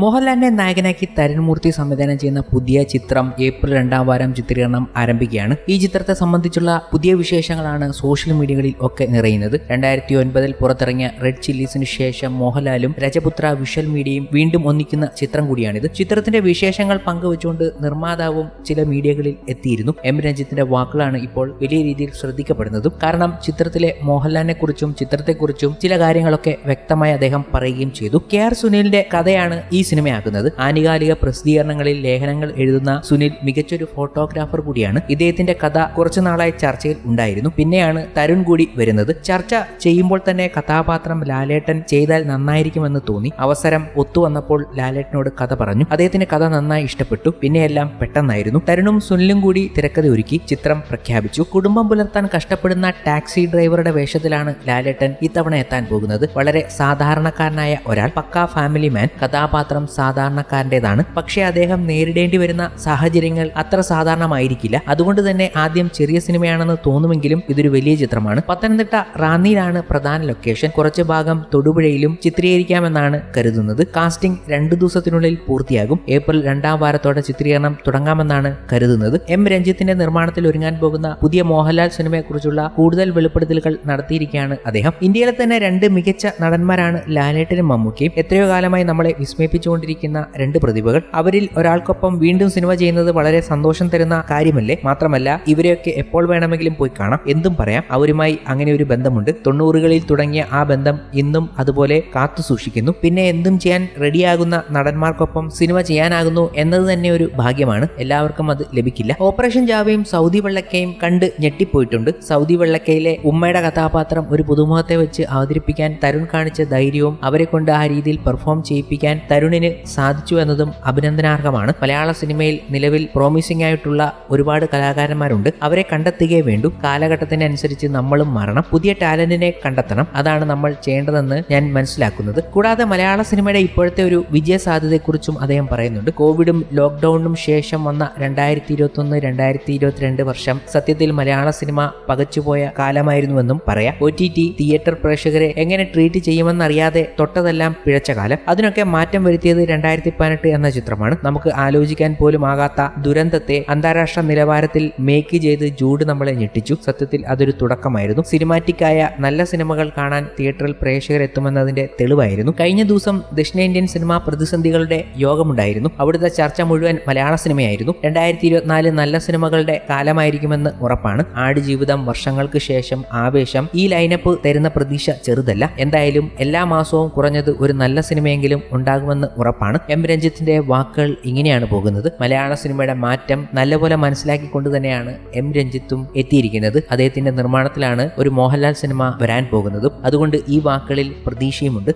മോഹൻലാലിനെ നായകനാക്കി തരുൺമൂർത്തി സംവിധാനം ചെയ്യുന്ന പുതിയ ചിത്രം ഏപ്രിൽ രണ്ടാം വാരം ചിത്രീകരണം ആരംഭിക്കുകയാണ്. ഈ ചിത്രത്തെ സംബന്ധിച്ചുള്ള പുതിയ വിശേഷങ്ങളാണ് സോഷ്യൽ മീഡിയകളിൽ ഒക്കെ നിറയുന്നത്. രണ്ടായിരത്തി ഒൻപതിൽ പുറത്തിറങ്ങിയ റെഡ് ചില്ലീസിന് ശേഷം മോഹൻലാലും രജപുത്ര വിഷ്വൽ മീഡിയയും വീണ്ടും ഒന്നിക്കുന്ന ചിത്രം കൂടിയാണിത്. ചിത്രത്തിന്റെ വിശേഷങ്ങൾ പങ്കുവച്ചുകൊണ്ട് നിർമ്മാതാവും ചില മീഡിയകളിൽ എത്തിയിരുന്നു. എം രഞ്ജിത്തിന്റെ വാക്കുകളാണ് ഇപ്പോൾ വലിയ രീതിയിൽ ശ്രദ്ധിക്കപ്പെടുന്നതും. കാരണം ചിത്രത്തിലെ മോഹൻലാലിനെ കുറിച്ചും ചിത്രത്തെക്കുറിച്ചും ചില കാര്യങ്ങളൊക്കെ വ്യക്തമായി അദ്ദേഹം പറയുകയും ചെയ്തു. കെ ആർ സുനിലിന്റെ കഥയാണ് ഈ സിനിമയാക്കുന്നത്. ആനുകാലിക പ്രസിദ്ധീകരണങ്ങളിൽ ലേഖനങ്ങൾ എഴുതുന്ന സുനിൽ മികച്ചൊരു ഫോട്ടോഗ്രാഫർ കൂടിയാണ്. ഇദ്ദേഹത്തിന്റെ കഥ കുറച്ചു നാളായി ചർച്ചയിൽ ഉണ്ടായിരുന്നു. പിന്നെയാണ് തരുൺ കൂടി വരുന്നത്. ചർച്ച ചെയ്യുമ്പോൾ തന്നെ കഥാപാത്രം ലാലേട്ടൻ ചെയ്താൽ നന്നായിരിക്കുമെന്ന് തോന്നി. അവസരം ഒത്തുവന്നപ്പോൾ ലാലേട്ടനോട് കഥ പറഞ്ഞു. അദ്ദേഹത്തിന്റെ കഥ നന്നായി ഇഷ്ടപ്പെട്ടു. പിന്നെയെല്ലാം പെട്ടെന്നായിരുന്നു. തരുണും സുനിലും കൂടി തിരക്കഥ ഒരുക്കി. ചിത്രം പ്രഖ്യാപിച്ചു. കുടുംബം പുലർത്താൻ കഷ്ടപ്പെടുന്ന ടാക്സി ഡ്രൈവറുടെ വേഷത്തിലാണ് ലാലേട്ടൻ ഇത്തവണ എത്താൻ പോകുന്നത്. വളരെ സാധാരണക്കാരനായ ഒരാൾ. പക്കാ ഫാമിലി മാൻ. കഥാപാത്രം സാധാരണക്കാരന്റെതാണ്. പക്ഷേ അദ്ദേഹം നേരിടേണ്ടി വരുന്ന സാഹചര്യങ്ങൾ അത്ര സാധാരണമായിരിക്കില്ല. അതുകൊണ്ട് തന്നെ ആദ്യം ചെറിയ സിനിമയാണെന്ന് തോന്നുമെങ്കിലും ഇതൊരു വലിയ ചിത്രമാണ്. പത്തനംതിട്ട റാന്നിയിലാണ് പ്രധാന ലൊക്കേഷൻ. കുറച്ച് ഭാഗം തൊടുപുഴയിലും ചിത്രീകരിക്കാമെന്നാണ് കരുതുന്നത്. കാസ്റ്റിംഗ് രണ്ടു ദിവസത്തിനുള്ളിൽ പൂർത്തിയാകും. ഏപ്രിൽ രണ്ടാം വാരത്തോടെ ചിത്രീകരണം തുടങ്ങാമെന്നാണ് കരുതുന്നത്. എം രഞ്ജിത്തിന്റെ നിർമ്മാണത്തിൽ ഒരുങ്ങാൻ പോകുന്ന പുതിയ മോഹൻലാൽ സിനിമയെക്കുറിച്ചുള്ള കൂടുതൽ വെളിപ്പെടുത്തലുകൾ നടത്തിയിരിക്കുകയാണ് അദ്ദേഹം. ഇന്ത്യയിലെ തന്നെ രണ്ട് മികച്ച നടന്മാരാണ് ലാലേട്ടനും മമ്മൂക്കയും. എത്രയോ കാലമായി നമ്മളെ വിസ്മയിപ്പിച്ചുകൊണ്ടിരിക്കുന്ന രണ്ട് പ്രതിഭകൾ. അവരിൽ ഒരാൾക്കൊപ്പം വീണ്ടും സിനിമ ചെയ്യുന്നത് വളരെ സന്തോഷം തരുന്ന കാര്യമല്ലേ? മാത്രമല്ല ഇവരെയൊക്കെ എപ്പോൾ വേണമെങ്കിലും പോയി കാണാം. എന്തും പറയാം. അവരുമായി അങ്ങനെ ഒരു ബന്ധമുണ്ട്. തൊണ്ണൂറുകളിൽ തുടങ്ങിയ ആ ബന്ധം ഇന്നും അതുപോലെ കാത്തു സൂക്ഷിക്കുന്നു. പിന്നെ എന്തും ചെയ്യാൻ റെഡിയാകുന്ന നടന്മാർക്കൊപ്പം സിനിമ ചെയ്യാനാകുന്നു എന്നത് തന്നെ ഒരു ഭാഗ്യമാണ്. എല്ലാവർക്കും അത് ലഭിക്കില്ല. ഓപ്പറേഷൻ ജാവയും സൗദി വെള്ളക്കയും കണ്ട് ഞെട്ടിപ്പോയിട്ടുണ്ട്. സൗദി വെള്ളക്കയിലെ ഉമ്മയുടെ കഥാപാത്രം ഒരു പുതുമുഖത്തെ വെച്ച് അവതരിപ്പിക്കാൻ തരുൺ കാണിച്ച ധൈര്യവും അവരെ കൊണ്ട് ആ രീതിയിൽ പെർഫോം ചെയ്യിപ്പിക്കാൻ തരുണിന് സാധിച്ചു എന്നതും അഭിനന്ദനാർഹമാണ്. മലയാള സിനിമയിൽ നിലവിൽ പ്രോമിസിംഗ് ആയിട്ടുള്ള ഒരുപാട് കലാകാരന്മാരുണ്ട്. അവരെ കണ്ടെത്തുകയേ വേണ്ടു. കാലഘട്ടത്തിനനുസരിച്ച് നമ്മളും മാറണം. പുതിയ ടാലന്റിനെ കണ്ടെത്തണം. അതാണ് നമ്മൾ ചെയ്യേണ്ടതെന്ന് ഞാൻ മനസ്സിലാക്കുന്നത്. കൂടാതെ മലയാള സിനിമയുടെ ഇപ്പോഴത്തെ ഒരു വിജയ സാധ്യതയെക്കുറിച്ചും അദ്ദേഹം പറയുന്നുണ്ട്. കോവിഡും ലോക്ക്ഡൌണിനും ശേഷം വന്ന രണ്ടായിരത്തി ഇരുപത്തി ഒന്ന് രണ്ടായിരത്തി ഇരുപത്തിരണ്ട് വർഷം സത്യത്തിൽ മലയാള സിനിമ പകച്ചുപോയ കാലമായിരുന്നുവെന്നും പറയാം. ഒ ടി ടി തിയേറ്റർ പ്രേക്ഷകരെ എങ്ങനെ ട്രീറ്റ് ചെയ്യുമെന്നറിയാതെ തൊട്ടതെല്ലാം പിഴച്ച കാലം. അതിനൊക്കെ മാറ്റം വരുത്തിയത് രണ്ടായിരത്തി പതിനെട്ട് എന്ന ചിത്രമാണ്. നമുക്ക് ആലോചിക്കാൻ പോലും ആകാത്ത ദുരന്തത്തെ അന്താരാഷ്ട്ര നിലവാരത്തിൽ മേക്ക് ചെയ്ത് ജൂഡ് നമ്മളെ ഞെട്ടിച്ചു. സത്യത്തിൽ അതൊരു തുടക്കമായിരുന്നു. സിനിമാറ്റിക്കായ നല്ല സിനിമകൾ കാണാൻ തിയേറ്ററിൽ പ്രേക്ഷകർ എത്തുമെന്നതിന്റെ തെളിവായിരുന്നു. കഴിഞ്ഞ ദിവസം ദക്ഷിണേന്ത്യൻ സിനിമാ പ്രതിസന്ധികളുടെ യോഗമുണ്ടായിരുന്നു. അവിടുത്തെ ചർച്ച മുഴുവൻ മലയാള സിനിമയായിരുന്നു. രണ്ടായിരത്തി ഇരുപത്തിനാല് നല്ല സിനിമകളുടെ കാലമായിരിക്കുമെന്ന് ഉറപ്പാണ്. ആടുജീവിതം വർഷങ്ങൾക്ക് ശേഷം ആവേശം ഈ ലൈനപ്പ് തരുന്ന പ്രതീക്ഷ ചെറുതല്ല. എന്തായാലും എല്ലാ മാസവും കുറഞ്ഞത് ഒരു നല്ല സിനിമയെങ്കിലും ഉണ്ടാകുമെന്ന് ഉറപ്പാണ്. എം രഞ്ജിത്തിന്റെ വാക്കുകൾ ഇങ്ങനെയാണ് പോകുന്നത്. മലയാള സിനിമയുടെ മാറ്റം നല്ലപോലെ മനസ്സിലാക്കിക്കൊണ്ട് തന്നെയാണ് എം രഞ്ജിത്തും എത്തിയിരിക്കുന്നത്. അദ്ദേഹത്തിന്റെ നിർമ്മാണത്തിലാണ് ഒരു മോഹൻലാൽ സിനിമ വരാൻ പോകുന്നതും. അതുകൊണ്ട് ഈ വാക്കുകളിൽ പ്രതീക്ഷയുമുണ്ട്.